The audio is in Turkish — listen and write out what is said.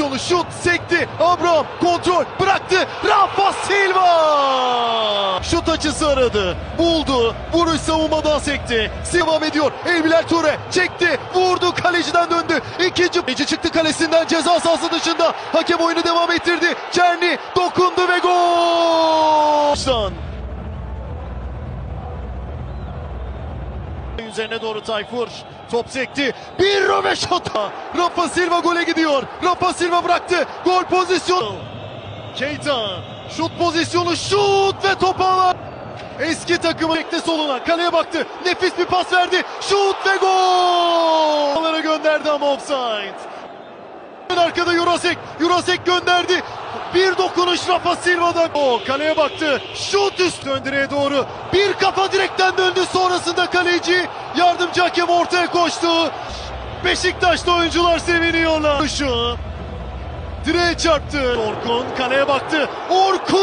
pozisyonu şut sekti. Abraham kontrol bıraktı. Rafa Silva. Şut açısı aradı. Buldu. Vuruş savunmadan sekti. Devam ediyor. Elbiler Ture çekti. Vurdu. Kaleciden döndü. İkinci kaleci çıktı kalesinden ceza sahası dışında. Hakem oyunu devam ettirdi. Çerni dokundu ve gol. Üzerine doğru Tayfur. Top sekti. Bir röveşata. Rafa Silva gole gidiyor. Rafa Silva bıraktı. Gol pozisyonu. Keita. Şut pozisyonu. Şut ve top ağlar. Eski takımı bekle soluna. Kaleye baktı. Nefis bir pas verdi. Şut ve gol. Onlara gönderdi ama offside. Arkada Jurasek. Jurasek gönderdi. Bir dokunuş Rafa Silva'dan. O kaleye baktı. Şut üst ön direğe doğru. Bir kafa direkten döndü. Hakem ortaya koştu. Beşiktaş'ta oyuncular seviniyorlar. Şu direğe çarptı. Orkun kaleye baktı. Orkun